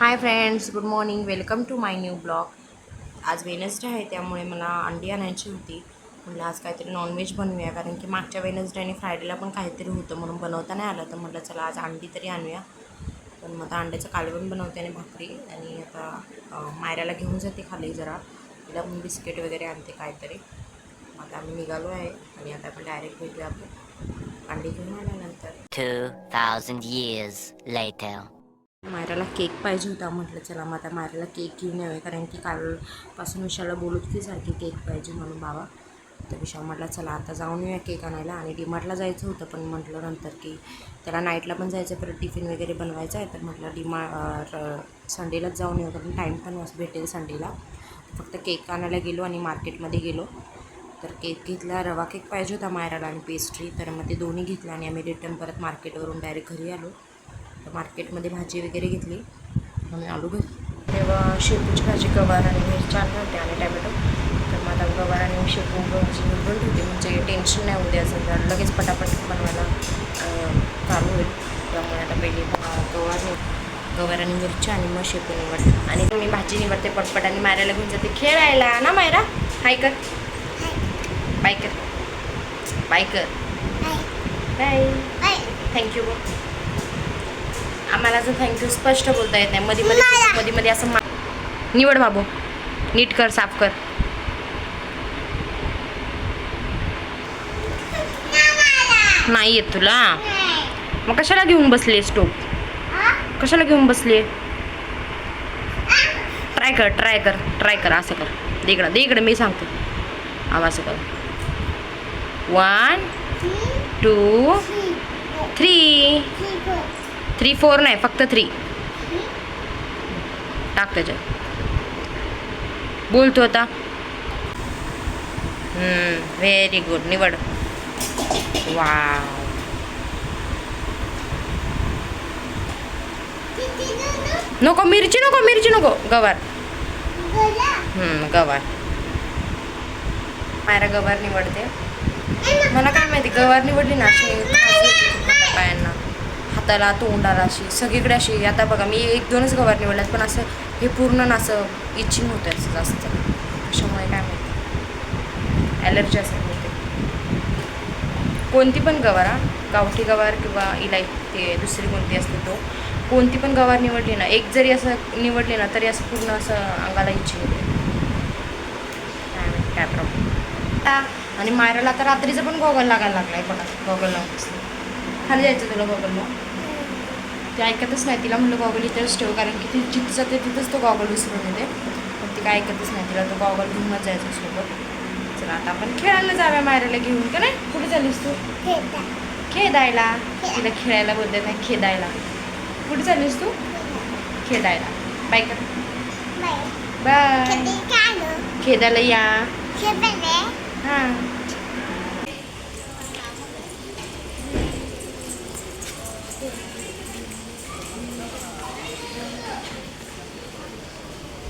Hi friends good morning welcome to my new blog आज Wednesday आहे त्यामुळे मला अंडी आणायची होती. म्हटलं आज काहीतरी नॉनव्हेज बनवूया कारण की मागच्या वेनसडे आणि फ्रायडेला पण काहीतरी होतं म्हणून बनवता नाही आलं. तर म्हटलं चला आज अंडी तरी आणूया. पण मग आता अंड्याचं कालवण बनवते आणि भाकरी. आणि आता मायराला घेऊन जाते खाली जरा. तिला पण बिस्किट वगैरे आणते काहीतरी. आता आम्ही निघालो आहे आणि आता आपण डायरेक्ट भेटूया आपण अंडी घेऊन आल्यानंतर. 2,000 years later. मायराला केक पाहिजे होता. म्हटलं चला मग आता मायराला केक घेऊन यावे कारण की कालपासून विशाला बोलत की सारखी केक पाहिजे म्हणून बाबा. तर विशाल म्हटलं चला आता जाऊन येऊया केक आणायला. आणि डीमार्टला जायचं होतं पण म्हटलं नंतर की त्याला नाईटला पण जायचं आहे, परत टिफिन वगैरे बनवायचं आहे. तर म्हटलं डीमार्ट संडेलाच जाऊन येऊ कारण टाईम पण भेटेल संडेला. फक्त केक आणायला गेलो आणि मार्केटमध्ये गेलो. तर केक घेतला रवा केक पाहिजे होता मायराला आणि पेस्ट्री. तर मग ते दोन्ही घेतलं आणि आम्ही रिटर्न परत मार्केटवरून डायरेक्ट घरी आलो. मार्केटमध्ये भाजी वगैरे घेतली. आम्ही आलू घरी. तेव्हा शेपूची भाजी गवार आणि मिरची आणल्या होत्या आणि टॅमॅटो. तर मग आता गवार आणि शेपू भाजी निवडून ठेवते. म्हणजे टेन्शन नाही उद्या जर लगेच पटापट बनवायला चालू होईल. त्यामुळे आता पहिली गवार गवार आणि मिरची आणि मग शेपू निवडते. आणि मी भाजी निवडते पटपट आणि मायराला घेऊन जाते. खेळायला ना मायरा? हाय कर. बाय कर. बाय कर. बाय. थँक्यू जर थँक्यू स्पष्ट बोलता येत नाही. मध्ये मध्ये मध्ये मध्ये असं निवड बाबू. नीट कर साफ कर. नाही येत तुला? मग कशाला घेऊन बसली स्टोव कशाला घेऊन बसली ट्राय कर ट्राय कर ट्राय कर असं कर. दे इकडं दे इकडं मी सांगते. आवाज कर. One two three three four नाही फक्त थ्री टाक त्याच्यात. बोलतो आता. व्हेरी गुड निवड. वा नको मिरची नको मिरची नको. गवार. गवार. मायरा गवार निवडते. मला काय माहिती गवार निवडली ना अशी खाज येते खूप हाता पायांना हाताला तोंडाला अशी सगळीकडे अशी. आता बघा मी एक दोनच गवार निवडल्यात पण असं हे पूर्ण ना असं इचिंग होतं असं जास्त. अशामुळे काय माहिती. ॲलर्जी असं होते कोणती पण गवार हा. गावठी गवार किंवा इलाई ते दुसरी कोणती असते तो. कोणती पण गवार निवडली ना एक जरी असं निवडली ना तरी असं पूर्ण असं अंगाला इच्छिंग होते. काय काय प्रॉब्लेम आणि मायराला आता रात्रीचं पण गॉगल लागायला लागलाय बघा गॉगल लावून. खाली जायचं तुला गॉगल लावून? ती ऐकतच नाही. तिला म्हणलं गॉगल इथेच ठेव. कारण की ती जिथं जाते तिथंच तो गॉगल विसरून येते. पण ती काय ऐकतच नाही. तिला तो गॉगल घेऊनच जायचं सोबत चला आता आपण खेळायला जाऊया मायराला घेऊन. का नाही? कुठे चाललीस तू? खेळायला तिला खेळायला बोलते नाही खेदायला. कुठे चाललीस तू? खेदायला. बाय कर बाय. खेदायला. या. हां.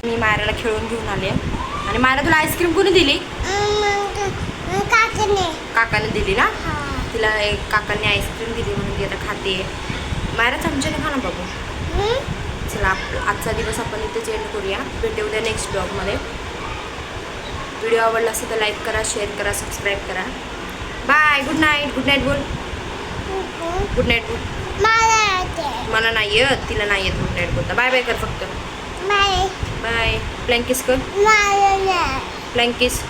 मी मायराला खेळून घेऊन आले. आणि मायरा तुला आईस्क्रीम कोणी दिली? काकाने दिली ना? तिला एक काकांनी आईस्क्रीम दिली म्हणून ती आता खाते. मायरा चमच्याने खा ना बाबू. चला आजचा दिवस आपण इथेच एंड करूया. भेटू उद्या नेक्स्ट ब्लॉगमध्ये व्हिडिओ आवडला असेल तर लाईक करा शेअर करा सबस्क्राईब करा. Bye good night good night बोल. गुड नाईट बोल. मला नाही येत. तिला नाही येत. गुड नाईट बोलता बाय बाय कर फक्त. बाय प्लँकिस कर प्लँकिस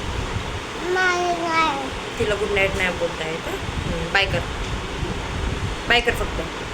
तिला गुड नाईट नाही बोलता येत बाय कर बाय कर फक्त